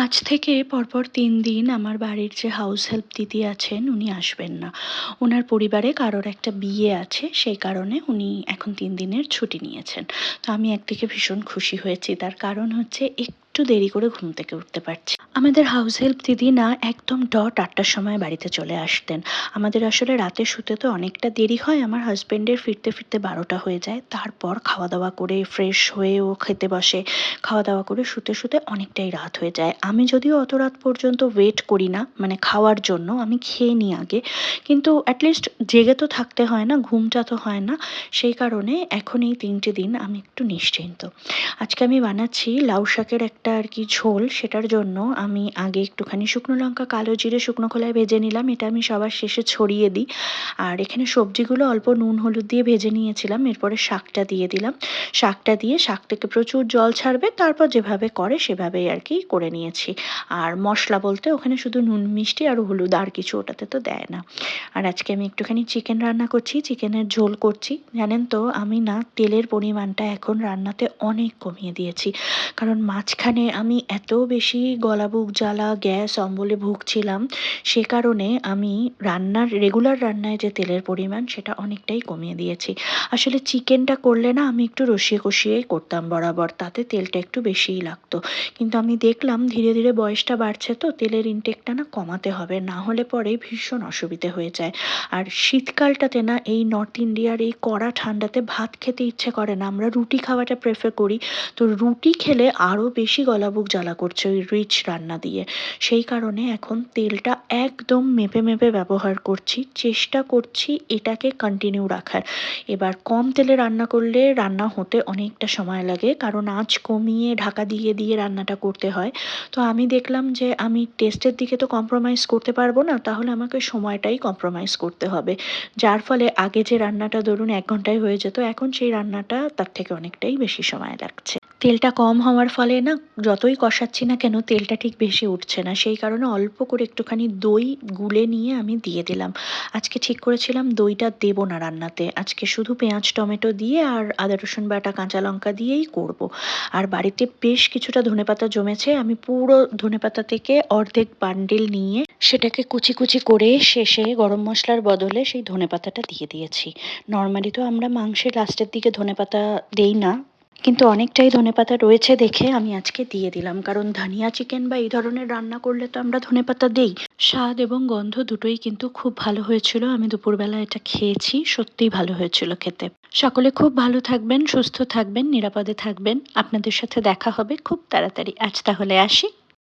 আজ থেকে পরপর তিন দিন আমার বাড়ির যে হাউস হেল্প দিদি আছেন, উনি আসবেন না। ওনার পরিবারে কারোর একটা বিয়ে আছে, সেই কারণে উনি এখন তিন দিনের ছুটি নিয়েছেন। তো আমি একদিকে ভীষণ খুশি হয়েছি। তার কারণ হচ্ছে একটু দেরি করে ঘুম থেকে উঠতে পারছি। আমাদের হাউস হেল্প দিদি না একদম ডট আটটার সময় বাড়িতে চলে আসতেন। আমাদের আসলে রাতে শুতে তো অনেকটা দেরি হয়, আমার হাজব্যান্ডের ফিরতে ফিরতে বারোটা হয়ে যায়। তারপর খাওয়া দাওয়া করে ফ্রেশ হয়ে ও খেতে বসে। খাওয়া দাওয়া করে শুতে শুতে অনেকটাই রাত হয়ে যায়। আমি যদিও অত রাত পর্যন্ত ওয়েট করি না মানে খাওয়ার জন্য, আমি খেয়ে নিই আগে। কিন্তু অ্যাটলিস্ট জেগে তো থাকতে হয় না, ঘুমটা তো হয় না। সেই কারণে এখন এই তিনটে দিন আমি একটু নিশ্চিন্ত। আজকে আমি বানাচ্ছি লাউ শাকের একটা আর কি ঝোল সেটার জন্য আমি আগে একটুখানি শুকনো লঙ্কা, কালো জিরে, শুকনো খোলায় ভেজে নিলাম। এটা আমি সবার শেষে ছড়িয়ে দিই। আর এখানে সবজিগুলো অল্প নুন, হলুদ দিয়ে ভেজে নিয়েছিলাম। এরপরে শাকটা দিয়ে দিলাম। শাকটা দিয়ে শাক থেকে প্রচুর জল ছাড়বে। তারপর যেভাবে করে সেভাবেই আর কি করে নিয়েছি। আর মশলা বলতে ওখানে শুধু নুন, মিষ্টি আর হলুদ আর কিছু ওটাতে তো দেয় না। আর আজকে আমি একটুখানি চিকেন রান্না করছি, চিকেনের ঝোল করছি। জানেন তো, আমি না তেলের পরিমাণটা এখন রান্নাতে অনেক কমিয়ে দিয়েছি। কারণ মাঝখানে আমি এত বেশি গলা বুক জ্বালা, গ্যাস, অম্বলে ভুগছিলাম, সে কারণে আমি রান্নার রেগুলার রান্নায় যে তেলের পরিমাণ, সেটা অনেকটাই কমিয়ে দিয়েছি। আসলে চিকেনটা করলে না, আমি একটু রসিয়ে কষিয়েই করতাম বরাবর, তাতে তেলটা একটু বেশিই লাগতো। কিন্তু আমি দেখলাম, ধীরে ধীরে বয়সটা বাড়ছে তো, তেলের ইনটেকটা না কমাতে হবে, না হলে পরে ভীষণ অসুবিধে হয়ে যায়। আর শীতকালটাতে না, এই নর্থ ইন্ডিয়ার এই কড়া ঠান্ডাতে ভাত খেতে ইচ্ছে করে না, আমরা রুটি খাওয়াটা প্রেফার করি। তো রুটি খেলে আরও বেশি গলা বুক জ্বালা করছে ওই রিচ রান্না দিয়ে। সেই কারণে এখন তেলটা একদম মেপে মেপে ব্যবহার করছি, চেষ্টা করছি এটাকে কন্টিনিউ রাখার। এবার কম তেলে রান্না করলে রান্না হতে অনেকটা সময় লাগে, কারণ আঁচ কমিয়ে ঢাকা দিয়ে দিয়ে রান্নাটা করতে হয়। তো আমি দেখলাম যে আমি টেস্টের দিকে তো কম্প্রোমাইজ করতে পারব না, তাহলে আমাকে সময়টাই কম্প্রোমাইজ করতে হবে। যার ফলে আগে যে রান্নাটা ধরুন এক ঘন্টায় হয়ে যেত, এখন সেই রান্নাটা তার থেকে অনেকটাই বেশি সময় লাগছে। তেলটা কম হওয়ার ফলে না, যতই কষাচ্ছি না কেন, তেলটা ঠিক বেশি উঠছে না। সেই কারণে অল্প করে একটুখানি দই গুলে নিয়ে আমি দিয়ে দিলাম। আজকে ঠিক করেছিলাম, দইটা দেবো না রান্নাতে। আজকে শুধু পেঁয়াজ, টমেটো দিয়ে আর আদা, রসুন বাটা, কাঁচা লঙ্কা দিয়েই করব। আর বাড়িতে বেশ কিছুটা ধনেপাতা জমেছে। আমি পুরো ধনেপাতা থেকে অর্ধেক বান্ডিল নিয়ে সেটাকে কুচি কুচি করে শেষে গরম মশলার বদলে সেই ধনেপাতাটা দিয়ে দিয়েছি। নর্মালি তো আমরা মাংসের লাস্টের দিকে ধনেপাতা দেই না কিন্তু অনেকটাই ধনেপাতা রয়েছে দেখে আমি আজকে দিয়ে দিলাম। কারণ ধানিয়া চিকেন বা এই ধরনের রান্না করলে তো আমরা ধনেপাতা দিই। স্বাদ এবং গন্ধ দুটোই কিন্তু খুব ভালো হয়েছিল। আমি দুপুরবেলা এটা খেয়েছি, সত্যিই ভালো হয়েছিল খেতে। সকলে খুব ভালো থাকবেন, সুস্থ থাকবেন, নিরাপদে থাকবেন। আপনাদের সাথে দেখা হবে খুব তাড়াতাড়ি। আজ তাহলে আসি।